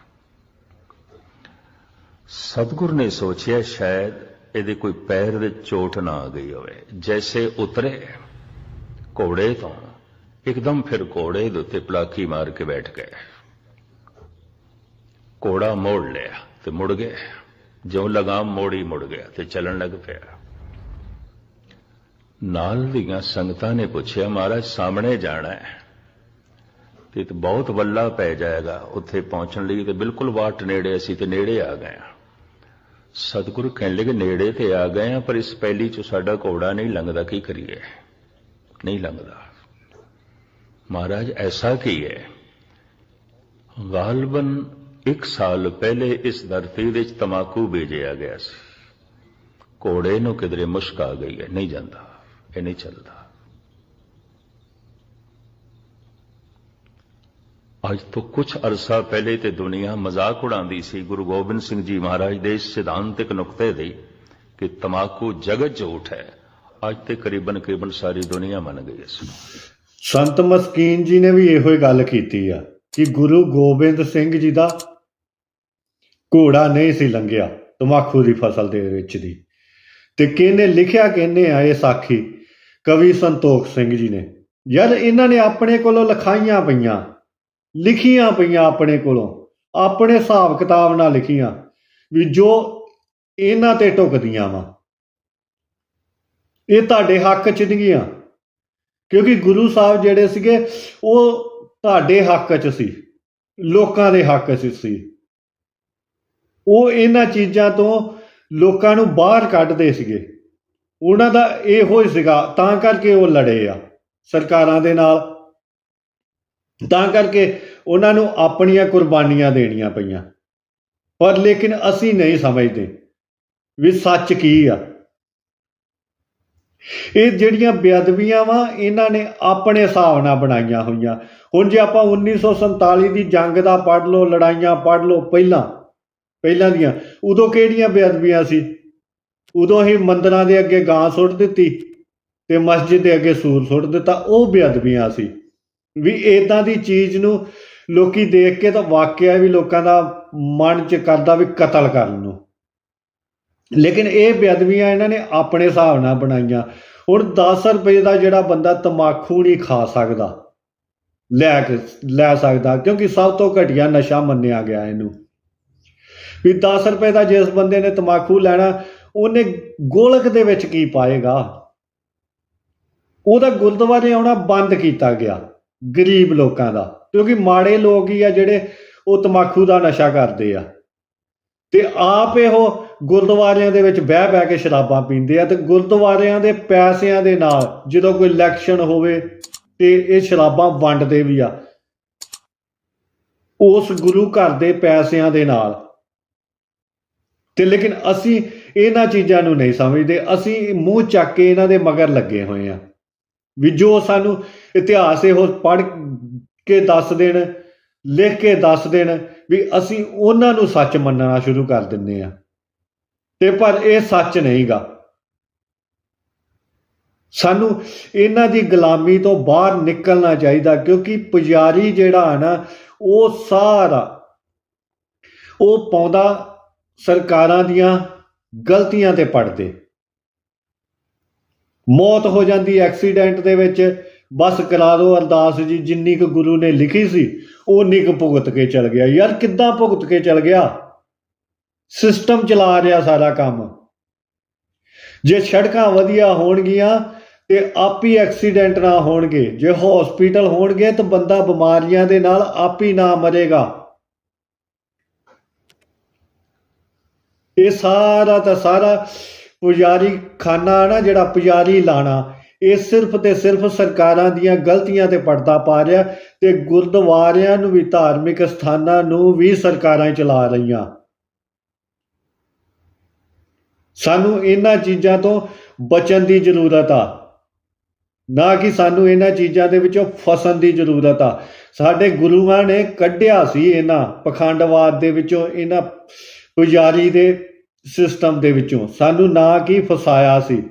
ਸਤਿਗੁਰ ਨੇ ਸੋਚਿਆ, ਸ਼ਾਇਦ ਇਹਦੇ ਕੋਈ ਪੈਰ ਦੇ ਚੋਟ ਨਾ ਆ ਗਈ ਹੋਵੇ। ਜੈਸੇ ਉਤਰੇ ਘੋੜੇ ਤੋਂ, ਇੱਕਦਮ ਫਿਰ ਘੋੜੇ ਦੇ ਉੱਤੇ ਪਲਾਕੀ ਮਾਰ ਕੇ ਬੈਠ ਗਏ। ਘੋੜਾ ਮੋੜ ਲਿਆ। ਤੇ ਮੁੜ ਗਏ। ਜਿਉਂ ਲਗਾਮ ਮੋੜੀ ਮੁੜ ਗਿਆ ਤੇ ਚੱਲਣ ਲੱਗ ਪਿਆ। ਨਾਲ ਦੀਆਂ ਸੰਗਤਾਂ ਨੇ ਪੁੱਛਿਆ, ਮਹਾਰਾਜ, ਸਾਹਮਣੇ ਜਾਣਾ ਹੈ। ਤੇ ਤੇ ਬਹੁਤ ਵੱਲਾ ਪੈ ਜਾਏਗਾ। ਉੱਥੇ ਪਹੁੰਚਣ ਲਈ ਤੇ ਬਿਲਕੁਲ ਵਾਟ ਨੇੜੇ ਅਸੀਂ ਤੇ ਨੇੜੇ ਆ ਗਏ ਹਾਂ। ਸਤਿਗੁਰੂ ਕਹਿਣ ਲੱਗੇ ਨੇੜੇ ਤੇ ਆ ਗਏ ਆ ਪਰ ਇਸ ਪਹਿਲੀ ਚ ਸਾਡਾ ਘੋੜਾ ਨਹੀਂ ਲੰਘਦਾ। ਕੀ ਕਰੀਏ? ਨਹੀਂ ਲੰਘਦਾ। ਮਹਾਰਾਜ, ਐਸਾ ਕੀ ਹੈ? ਗਾਲਬਨ ਇੱਕ ਸਾਲ ਪਹਿਲੇ ਇਸ ਧਰਤੀ ਵਿੱਚ ਤਮਾਕੂ ਬੀਜਿਆ ਗਿਆ ਸੀ। ਘੋੜੇ ਨੂੰ ਕਿਧਰੇ ਮੁਸ਼ਕ ਆ ਗਈ ਹੈ, ਨਹੀਂ ਜਾਂਦਾ, ਇਹ ਨਹੀਂ ਚੱਲਦਾ। ਅੱਜ ਤੋਂ ਕੁਝ ਅਰਸਾ ਪਹਿਲੇ ਤੇ ਦੁਨੀਆ ਮਜ਼ਾਕ ਉਡਾਉਂਦੀ ਸੀ ਗੁਰੂ ਗੋਬਿੰਦ ਸਿੰਘ ਜੀ ਮਹਾਰਾਜ ਦੇ ਸਿਧਾਂਤਿਕ ਨੁਕਤੇ ਦੀ ਕਿ ਤਮਾਕੂ ਜਗਤ ਝੂਠ ਹੈ। ਅੱਜ ਤੇ ਕਰੀਬਨ ਕਰੀਬਨ ਸਾਰੀ ਦੁਨੀਆ ਮੰਨ ਗਈ ਇਸ ਨੂੰ। ਸੰਤ ਮਸਕੀਨ ਜੀ ਨੇ ਵੀ ਇਹੋ ਹੀ ਗੱਲ ਕੀਤੀ ਆ ਕਿ ਗੁਰੂ ਗੋਬਿੰਦ ਸਿੰਘ ਜੀ ਦਾ ਘੋੜਾ ਨਹੀਂ ਸੀ ਲੰਘਿਆ ਤਮਾਕੂ ਦੀ ਫਸਲ ਦੇ ਵਿੱਚ ਦੀ। ਤੇ ਕਿਹਨੇ ਲਿਖਿਆ, ਕਿਹਨੇ ਆ ਇਹ ਸਾਖੀ? ਕਵੀ ਸੰਤੋਖ ਸਿੰਘ ਜੀ ਨੇ। ਯਾਰ, ਇਹਨਾਂ ਨੇ ਆਪਣੇ ਕੋਲੋਂ ਲਿਖਾਈਆਂ ਪਈਆਂ, ਲਿਖੀਆਂ ਪਈਆਂ ਆਪਣੇ ਕੋਲੋਂ। ਆਪਣੇ ਹਿਸਾਬ ਕਿਤਾਬ ਨਾਲ ਲਿਖੀਆਂ ਵੀ ਜੋ ਇਹਨਾਂ ਤੇ ਟੁਕਦੀਆਂ ਵਾ। ਇਹ ਤੁਹਾਡੇ ਹੱਕ ਚ ਨਹੀਂ ਗੀਆਂ ਕਿਉਂਕਿ ਗੁਰੂ ਸਾਹਿਬ ਜਿਹੜੇ ਸੀਗੇ, ਉਹ ਤੁਹਾਡੇ ਹੱਕ 'ਚ ਸੀ। ਲੋਕਾਂ ਦੇ ਹੱਕ 'ਚ ਸੀ। ਉਹ ਇਹਨਾਂ ਚੀਜ਼ਾਂ ਤੋਂ ਲੋਕਾਂ ਨੂੰ ਬਾਹਰ ਕੱਢਦੇ ਸੀਗੇ। ਉਹਨਾਂ ਦਾ ਇਹੋ ਹੀ ਸੀਗਾ, ਤਾਂ ਕਰਕੇ ਉਹ ਲੜੇ ਆ ਸਰਕਾਰਾਂ ਦੇ ਨਾਲ। ਤਾਂ ਕਰਕੇ ਉਹਨਾਂ ਨੂੰ ਆਪਣੀਆਂ ਕੁਰਬਾਨੀਆਂ ਦੇਣੀਆਂ ਪਈਆਂ। ਪਰ ਲੇਕਿਨ ਅਸੀਂ ਨਹੀਂ ਸਮਝਦੇ ਵੀ ਸੱਚ ਕੀ ਆ। ਇਹ ਜਿਹੜੀਆਂ ਬੇਅਦਬੀਆਂ ਵਾ, ਇਹਨਾਂ ਨੇ ਆਪਣੇ ਹਿਸਾਬ ਨਾਲ ਬਣਾਈਆਂ ਹੋਈਆਂ। ਹੁਣ ਜੇ ਆਪਾਂ 1947 ਦੀ ਜੰਗ ਦਾ ਪੜ੍ਹ ਲਓ, ਲੜਾਈਆਂ ਪੜ੍ਹ ਲਓ ਪਹਿਲਾਂ ਪਹਿਲਾਂ ਦੀਆਂ। ਉਦੋਂ ਕਿਹੜੀਆਂ ਬੇਅਦਬੀਆਂ ਸੀ? ਉਦੋਂ ਹੀ ਮੰਦਰਾਂ ਦੇ ਅੱਗੇ ਗਾਂ ਸੁੱਟ ਦਿੱਤੀ ਤੇ ਮਸਜਿਦ ਦੇ ਅੱਗੇ ਸੂਰ ਸੁੱਟ ਦਿੱਤਾ। ਉਹ ਬੇਅਦਬੀਆਂ ਸੀ। ਵੀ ਇਦਾਂ ਦੀ ਚੀਜ਼ ਨੂੰ ਲੋਕੀ ਦੇਖ ਕੇ ਤਾਂ ਵਾਕਿਆ ਵੀ ਲੋਕਾਂ ਦਾ ਮਨ ਚ ਕਰਦਾ ਵੀ ਕਤਲ ਕਰਨ ਨੂੰ। ਲੇਕਿਨ ਇਹ ਬੇਅਦਬੀਆਂ ਇਹਨਾਂ ਨੇ ਆਪਣੇ ਹਿਸਾਬ ਨਾਲ ਬਣਾਈਆਂ। ਹੁਣ 10 ਰੁਪਏ ਦਾ ਜਿਹੜਾ ਬੰਦਾ ਤਮਾਕੂ ਨਹੀਂ ਖਾ ਸਕਦਾ, ਲੈ ਕੇ, ਲੈ ਸਕਦਾ, ਕਿਉਂਕਿ ਸਭ ਤੋਂ ਘਟੀਆ ਨਸ਼ਾ ਮੰਨਿਆ ਗਿਆ ਇਹਨੂੰ। ਵੀ 10 ਰੁਪਏ ਦਾ ਜਿਸ ਬੰਦੇ ਨੇ ਤਮਾਕੂ ਲੈਣਾ, ਉਹਨੇ ਗੋਲਕ ਦੇ ਵਿੱਚ ਕੀ ਪਾਏਗਾ? ਉਹਦਾ ਗੁਰਦੁਆਰੇ ਆਉਣਾ ਬੰਦ ਕੀਤਾ ਗਿਆ, ਗਰੀਬ ਲੋਕਾਂ ਦਾ। ਕਿਉਂਕਿ ਮਾੜੇ ਲੋਕ ਹੀ ਆ ਜਿਹੜੇ ਉਹ ਤਮਾਕੂ ਦਾ ਨਸ਼ਾ ਕਰਦੇ ਆ। ਤੇ ਆਪ ਇਹੋ ਗੁਰਦੁਆਰਿਆਂ ਦੇ ਵਿੱਚ ਬਹਿ ਬਹਿ ਕੇ ਸ਼ਰਾਬਾਂ ਪੀਂਦੇ ਆ ਤੇ ਗੁਰਦੁਆਰਿਆਂ ਦੇ ਪੈਸਿਆਂ ਦੇ ਨਾਲ ਜਦੋਂ ਕੋਈ ਇਲੈਕਸ਼ਨ ਹੋਵੇ ਤੇ ਇਹ ਸ਼ਰਾਬਾਂ ਵੰਡਦੇ ਵੀ ਆ। ਉਸ ਗੁਰੂ ਘਰ ਦੇ ਪੈਸਿਆਂ ਦੇ ਨਾਲ ਤੇ ਲੇਕਿਨ ਅਸੀਂ ਇਹਨਾਂ ਚੀਜ਼ਾਂ ਨੂੰ ਨਹੀਂ ਸਮਝਦੇ। ਅਸੀਂ ਮੂੰਹ ਚੱਕ ਕੇ ਇਹਨਾਂ ਦੇ ਮਗਰ ਲੱਗੇ ਹੋਏ ਆ ਵੀ ਜੋ ਸਾਨੂੰ ਇਤਿਹਾਸ ਇਹੋ ਪੜ੍ਹ ਕੇ ਦੱਸ ਦੇਣ, ਲਿਖ ਕੇ ਦੱਸ ਦੇਣ ਵੀ ਅਸੀਂ ਉਹਨਾਂ ਨੂੰ ਸੱਚ ਮੰਨਣਾ ਸ਼ੁਰੂ ਕਰ ਦਿੰਦੇ ਆ ਤੇ ਪਰ ਇਹ ਸੱਚ ਨਹੀਂਗਾ। ਸਾਨੂੰ ਇਹਨਾਂ ਦੀ ਗੁਲਾਮੀ ਤੋਂ ਬਾਹਰ ਨਿਕਲਣਾ ਚਾਹੀਦਾ ਕਿਉਂਕਿ ਪੁਜਾਰੀ ਜਿਹੜਾ ਹੈ ਨਾ, ਉਹ ਸਾਰਾ ਉਹ ਪਾਉਂਦਾ ਸਰਕਾਰਾਂ ਦੀਆਂ ਗਲਤੀਆਂ ਤੇ ਪੜਦੇ। ਮੌਤ ਹੋ ਜਾਂਦੀ ਐਕਸੀਡੈਂਟ ਦੇ ਵਿੱਚ। ਬਸ ਕਰਾ ਦਿਓ ਅਰਦਾਸ ਜੀ, ਜਿੰਨੀ ਕੁ ਗੁਰੂ ਨੇ ਲਿਖੀ ਸੀ ਉਨੀ ਕੁ ਭੁਗਤ ਕੇ ਚਲ ਗਿਆ। ਯਾਰ ਕਿੱਦਾਂ ਭੁਗਤ ਕੇ ਚਲ ਗਿਆ? ਸਿਸਟਮ ਚਲਾ ਰਿਹਾ ਸਾਰਾ ਕੰਮ। ਜੇ ਸੜਕਾਂ ਵਧੀਆ ਹੋਣਗੀਆਂ ਤੇ ਆਪ ਹੀ ਐਕਸੀਡੈਂਟ ਨਾ ਹੋਣਗੇ। ਜੇ ਹਸਪੀਟਲ ਹੋਣਗੇ ਤਾਂ ਬੰਦਾ ਬਿਮਾਰੀਆਂ ਦੇ ਨਾਲ ਆਪ ਹੀ ਨਾ ਮਰੇਗਾ। ਇਹ ਸਾਰਾ ਤਾਂ ਸਾਰਾ ਪੁਜਾਰੀ ਖਾਨਾ ਨਾ ਜਿਹੜਾ ਪੁਜਾਰੀ ਲਾਣਾ, ਇਹ ਸਿਰਫ ਤੇ ਸਿਰਫ ਸਰਕਾਰਾਂ ਦੀਆਂ ਗਲਤੀਆਂ ਤੇ ਪਰਦਾ ਪਾ ਰਿਹਾ ਤੇ ਗੁਰਦੁਆਰਿਆਂ ਨੂੰ ਵੀ, ਧਾਰਮਿਕ ਸਥਾਨਾਂ ਨੂੰ ਵੀ ਸਰਕਾਰਾਂ ਚਲਾ ਰਹੀਆਂ। ਸਾਨੂੰ ਇਹਨਾਂ ਚੀਜ਼ਾਂ ਤੋਂ ਬਚਣ ਦੀ ਜ਼ਰੂਰਤ ਆ। ਨਾ ਕਿ ਸਾਨੂੰ ਇਹਨਾਂ ਚੀਜ਼ਾਂ ਦੇ ਵਿੱਚੋਂ ਫਸਣ ਦੀ ਜ਼ਰੂਰਤ ਆ। ਸਾਡੇ ਗੁਰੂਆਂ ਨੇ ਕੱਢਿਆ ਸੀ ਇਹਨਾਂ ਪਖੰਡਵਾਦ ਦੇ ਵਿੱਚੋਂ, ਇਹਨਾਂ ਪੁਜਾਰੀ ਦੇ ਸਿਸਟਮ ਦੇ ਵਿੱਚੋਂ। ਸਾਨੂੰ ਨਾ ਕੀ ਫਸਾਇਆ ਸੀ।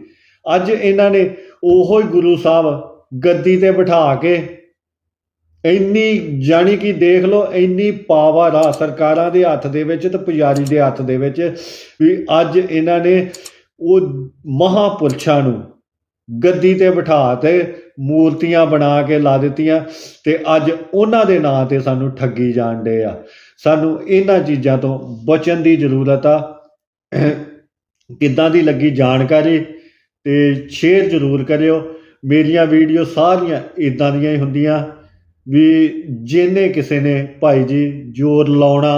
ਅੱਜ ਇਹਨਾਂ ਨੇ ਉਹੋ ਹੀ ਗੁਰੂ ਸਾਹਿਬ ਗੱਦੀ ਤੇ ਬਿਠਾ ਕੇ ਇੰਨੀ ਜਾਣੀ ਕਿ ਦੇਖ ਲਓ, ਇੰਨੀ ਪਾਵਰ ਆ ਸਰਕਾਰਾਂ ਦੇ ਹੱਥ ਦੇ ਵਿੱਚ ਤੇ ਪੁਜਾਰੀ ਦੇ ਹੱਥ ਦੇ ਵਿੱਚ ਵੀ ਅੱਜ ਇਹਨਾਂ ਨੇ ਉਹ ਮਹਾਪੁਰਸ਼ਾਂ ਨੂੰ ਗੱਦੀ ਤੇ ਬਿਠਾ ਤੇ ਮੂਰਤੀਆਂ ਬਣਾ ਕੇ ਲਾ ਦਿੱਤੀਆਂ ਤੇ ਅੱਜ ਉਹਨਾਂ ਦੇ ਨਾਂ ਤੇ ਸਾਨੂੰ ਠੱਗੀ ਜਾਣ ਡੇ ਆ। ਸਾਨੂੰ ਇਹਨਾਂ ਚੀਜ਼ਾਂ ਤੋਂ ਬਚਣ ਦੀ ਜ਼ਰੂਰਤ ਆ। ਕਿੱਦਾਂ ਦੀ ਲੱਗੀ ਜਾਣਕਾਰੀ ਤੇ ਸ਼ੇਅਰ ਜ਼ਰੂਰ ਕਰਿਓ। ਮੇਰੀਆਂ ਵੀਡੀਓ ਸਾਰੀਆਂ ਇਦਾਂ ਦੀਆਂ ਹੀ ਹੁੰਦੀਆਂ ਵੀ ਜਿਹਨੇ ਕਿਸੇ ਨੇ ਭਾਈ ਜੀ ਜ਼ੋਰ ਲਾਉਣਾ,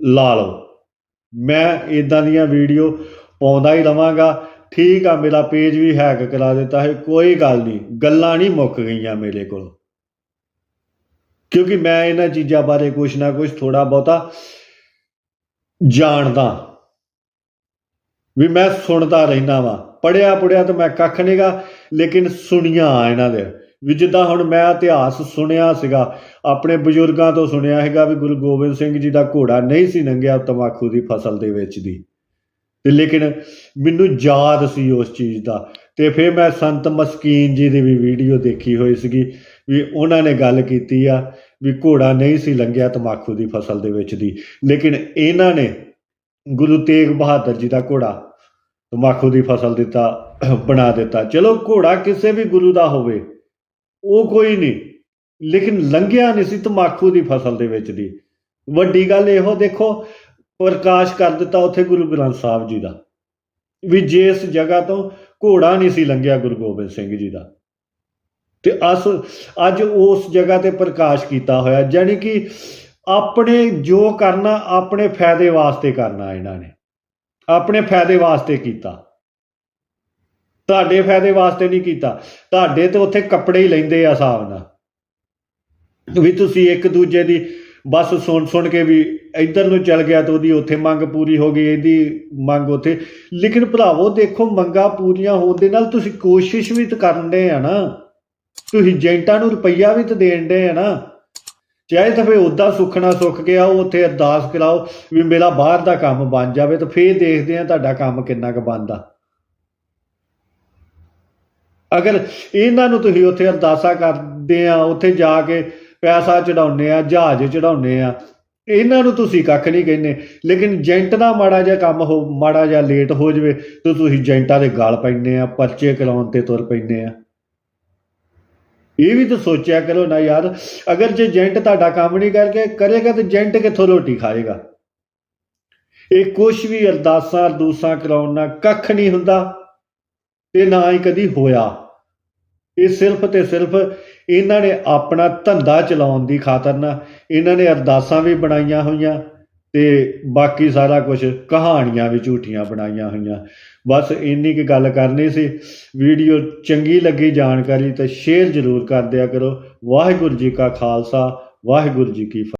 ਲਾ ਲਓ। ਮੈਂ ਇਦਾਂ ਦੀਆਂ ਵੀਡੀਓ ਪਾਉਂਦਾ ਹੀ ਰਵਾਂਗਾ। ਠੀਕ ਆ, ਮੇਰਾ ਪੇਜ ਵੀ ਹੈਕ ਕਰਾ ਦਿੱਤਾ ਹੈ, ਕੋਈ ਗੱਲ ਨਹੀਂ। ਗੱਲਾਂ ਨਹੀਂ ਮੁੱਕ ਗਈਆਂ ਮੇਰੇ ਕੋਲ। ਕਿਉਂਕਿ ਮੈਂ ਇਹਨਾਂ ਚੀਜ਼ਾਂ ਬਾਰੇ ਕੁਝ ਨਾ ਕੁਝ ਥੋੜਾ ਬਹੁਤਾ ਜਾਣਦਾ। ਵੀ ਮੈਂ ਸੁਣਦਾ ਰਹਿਣਾ ਵਾਂ। ਪੜਿਆ ਪੜਿਆ ਤਾਂ ਮੈਂ ਕੱਖ ਨਹੀਂਗਾ ਲੇਕਿਨ ਸੁਣੀਆਂ ਇਹਨਾਂ ਦੇ। ਵੀ ਜਿੱਦਾਂ ਹੁਣ ਮੈਂ ਇਤਿਹਾਸ ਸੁਣਿਆ ਸੀਗਾ, ਆਪਣੇ ਬਜ਼ੁਰਗਾਂ ਤੋਂ ਸੁਣਿਆ ਹੈਗਾ ਵੀ ਗੁਰੂ ਗੋਬਿੰਦ ਸਿੰਘ ਜੀ ਦਾ ਘੋੜਾ ਨਹੀਂ ਸੀ ਨੰਗਿਆ ਤਮਾਕੂ ਦੀ ਫਸਲ ਦੇ ਵਿੱਚ ਦੀ। ਤੇ ਲੇਕਿਨ ਮੈਨੂੰ ਯਾਦ ਸੀ ਉਸ ਚੀਜ਼ ਦਾ। ਤੇ ਫਿਰ ਮੈਂ ਸੰਤ ਮਸਕੀਨ ਜੀ ਦੀ ਵੀ ਵੀਡੀਓ ਦੇਖੀ ਹੋਈ ਸੀਗੀ। ਵੀ ਉਹਨਾਂ ਨੇ ਗੱਲ ਕੀਤੀ ਆ ਵੀ ਘੋੜਾ ਨਹੀਂ ਸੀ ਲੰਘਿਆ ਤਮਾਕੂ ਦੀ ਫਸਲ ਦੇ ਵਿੱਚ ਦੀ। ਲੇਕਿਨ ਇਹਨਾਂ ਨੇ ਗੁਰੂ ਤੇਗ ਬਹਾਦਰ ਜੀ ਦਾ ਘੋੜਾ ਤਮਾਕੂ ਦੀ ਫਸਲ ਦਿੱਤਾ, ਬਣਾ ਦਿੱਤਾ। ਚਲੋ ਘੋੜਾ ਕਿਸੇ ਵੀ ਗੁਰੂ ਦਾ ਹੋਵੇ, ਉਹ ਕੋਈ ਨਹੀਂ। ਲੇਕਿਨ ਲੰਘਿਆ ਨਹੀਂ ਸੀ ਤਮਾਕੂ ਦੀ ਫਸਲ ਦੇ ਵਿੱਚ ਦੀ। ਵੱਡੀ ਗੱਲ ਇਹੋ, ਦੇਖੋ, ਪ੍ਰਕਾਸ਼ ਕਰ ਦਿੱਤਾ ਉੱਥੇ ਗੁਰੂ ਗ੍ਰੰਥ ਸਾਹਿਬ ਜੀ ਦਾ। ਵੀ ਜਿਸ ਜਗ੍ਹਾ ਤੋਂ ਘੋੜਾ ਨਹੀਂ ਸੀ ਲੰਘਿਆ ਗੁਰੂ ਗੋਬਿੰਦ ਸਿੰਘ ਜੀ ਦਾ। ਤੇ ਅਸ ਅੱਜ ਉਸ ਜਗ੍ਹਾ ਤੇ ਪ੍ਰਕਾਸ਼ ਕੀਤਾ ਹੋਇਆ ਜਾਨੀ ਕਿ ਆਪਣੇ ਜੋ ਕਰਨਾ, ਆਪਣੇ ਫਾਇਦੇ ਵਾਸਤੇ ਕਰਨਾ ਇਹਨਾਂ ਨੇ। ਆਪਣੇ ਫਾਇਦੇ ਵਾਸਤੇ ਕੀਤਾ। ਤੁਹਾਡੇ ਫਾਇਦੇ ਵਾਸਤੇ ਨਹੀਂ ਕੀਤਾ। ਤੁਹਾਡੇ ਤੇ ਉੱਥੇ ਕੱਪੜੇ ਹੀ ਲੈਂਦੇ ਆ ਹਿਸਾਬ ਨਾਲ। ਵੀ ਤੁਸੀਂ ਇੱਕ ਦੂਜੇ ਦੀ ਬਸ ਸੁਣ ਸੁਣ ਕੇ ਵੀ ਇੱਧਰ ਨੂੰ ਚੱਲ ਗਿਆ ਤਾਂ ਉਹਦੀ ਉੱਥੇ ਮੰਗ ਪੂਰੀ ਹੋ ਗਈ, ਇਹਦੀ ਮੰਗ ਉੱਥੇ। ਲੇਕਿਨ ਭਰਾਵੋ ਦੇਖੋ, ਮੰਗਾਂ ਪੂਰੀਆਂ ਹੋਣ ਦੇ ਨਾਲ ਤੁਸੀਂ ਕੋਸ਼ਿਸ਼ ਵੀ ਤਾਂ ਕਰਨੇ ਆ ਨਾ। ਤੁਸੀਂ ਏਜੰਟਾਂ ਨੂੰ ਰੁਪਈਆ ਵੀ ਤਾਂ ਦੇਣ ਦੇ ਆ ਨਾ। ਚਾਹੇ ਤਾਂ ਫੇ ਉਦਾਂ ਸੁੱਖਣਾ ਸੁੱਖ ਕੇ ਆਓ, ਉੱਥੇ ਅਰਦਾਸ ਕਰਾਓ ਵੀ ਮੇਰਾ ਬਾਹਰ ਦਾ ਕੰਮ ਬਣ ਜਾਵੇ ਤਾਂ ਫੇਰ ਦੇਖਦੇ ਆ ਤੁਹਾਡਾ ਕੰਮ ਕਿੰਨਾ ਕੁ ਬਣਦਾ। ਅਗਰ ਇਹਨਾਂ ਨੂੰ ਤੁਸੀਂ ਉੱਥੇ ਅਰਦਾਸਾ ਕਰਦੇ ਆ, ਉੱਥੇ ਜਾ ਕੇ ਪੈਸਾ ਚੜਾਉਨੇ ਆ, ਜਹਾਜ਼ ਚੜਾਉਨੇ ਆ, ਇਹਨਾਂ ਨੂੰ ਤੁਸੀਂ ਕੱਖ ਨਹੀਂ ਕਹਿੰਦੇ। ਲੇਕਿਨ ਏਜੰਟ ਦਾ ਮਾੜਾ ਜਿਹਾ ਕੰਮ ਹੋ, ਮਾੜਾ ਜਿਹਾ ਲੇਟ ਹੋ ਜਵੇ ਤਾਂ ਤੁਸੀਂ ਏਜੰਟਾਂ ਦੇ ਗਲ ਪੈਂਦੇ ਆ, ਪਰਚੇ ਕਰਾਉਣ ਤੇ ਤੁਰ ਪੈਂਦੇ ਆ। ਇਹ ਵੀ ਤਾਂ ਸੋਚਿਆ ਕਰੋ ਨਾ ਯਾਰ, ਅਗਰ ਜੇ ਜੈਂਟ ਤੁਹਾਡਾ ਕੰਮ ਨਹੀਂ ਕਰਕੇ ਕਰੇਗਾ ਤਾਂ ਜੈਂਟ ਕਿੱਥੋਂ ਰੋਟੀ ਖਾਏਗਾ? ਇਹ ਕੁਛ ਵੀ ਅਰਦਾਸਾਂ, ਅਰਦੂਸਾਂ ਕਰਾਉਣ ਨਾਲ ਕੱਖ ਨਹੀਂ ਹੁੰਦਾ, ਤੇ ਨਾ ਹੀ ਕਦੀ ਹੋਇਆ। ਇਹ ਸਿਰਫ ਤੇ ਸਿਰਫ ਇਹਨਾਂ ਨੇ ਆਪਣਾ ਧੰਦਾ ਚਲਾਉਣ ਦੀ ਖਾਤਰ ਨਾ, ਇਹਨਾਂ ਨੇ ਅਰਦਾਸਾਂ ਵੀ ਬਣਾਈਆਂ ਹੋਈਆਂ। ਤੇ ਬਾਕੀ ਸਾਰਾ ਕੁਝ ਕਹਾਣੀਆਂ ਵੀ ਝੂਠੀਆਂ ਬਣਾਈਆਂ ਹੋਈਆਂ। ਬਸ ਇੰਨੀ ਕੁ ਗੱਲ ਕਰਨੀ ਸੀ। ਵੀਡੀਓ ਚੰਗੀ ਲੱਗੀ ਜਾਣਕਾਰੀ ਤਾਂ ਸ਼ੇਅਰ ਜ਼ਰੂਰ ਕਰ ਦਿਆ ਕਰੋ। ਵਾਹਿਗੁਰੂ ਜੀ ਕਾ ਖਾਲਸਾ, ਵਾਹਿਗੁਰੂ ਜੀ ਕੀ ਫਤਿਹ।